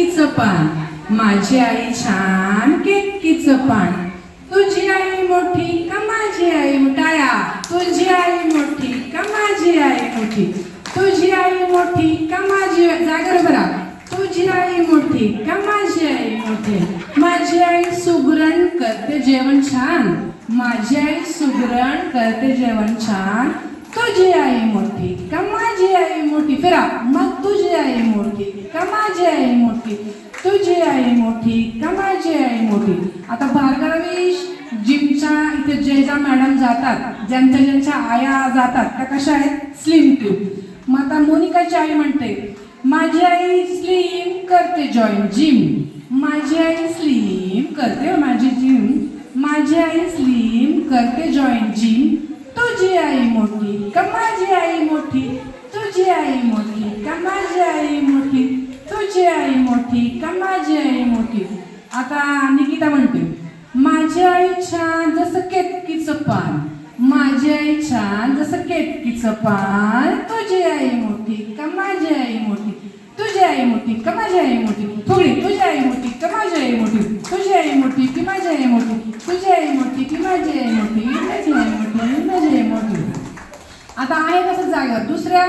केतकीचं पान. माझी आई छान केतकीच पान. तुझी आई मोठी का माझी आई टाळ्या तुझी आई मोठी का माझी आई मोठी? तुझी आई मोठी का माझी जागर बरा. तुझी आई मोठी का माझी आई मोठी? माझी आई सुगरण करते जेवण छान. माझी आई सुगरण करते जेवण छान. तुझी आई मोठी का माझी आई मोठी फिरा मग तुझी आई मोठी का माझी आई मोठी? तुझी आई मोठी का माझी आई मोठी? आता भार्गवी जिमच्या इथे जे ज्या मॅडम जातात ज्यांच्या ज्यांच्या आया जातात त्या कशा आहेत? स्लिम ट्यूब मग आता मोनिकाची आई म्हणते माझी आई स्लिम करते जॉईन जिम. माझी आई स्लिम करते माझी जिम. माझी आई स्लिम करते जॉईन जिम तुझी आई मोठी का माझी आई मोठी तुझी आई मोठी का माझी आई मोठी तुझी आई मोठी का माझी आई मोठी. आता निकिता म्हणते माझी आई छान जसं केतकीचं पान. माझी आई छान जसं केतकीचं पान. तुझी आई मोठी का माझी आई मोठी. तुझी आई मोठी का माझी आई मोठी. थोडी तुझी आई मोठी का माझी आई मोठी. तुझी आई मोठी की माझी आई मोठी. तुझी आई मोठी की माझी आई मोठी. माझी आई मोठी माझी आई मोठी. आता आहे कसं जागा. दुसऱ्या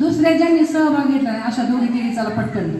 दुसऱ्या ज्यांनी सहभाग घेतला अशा दोघी तिघी चला पटकन.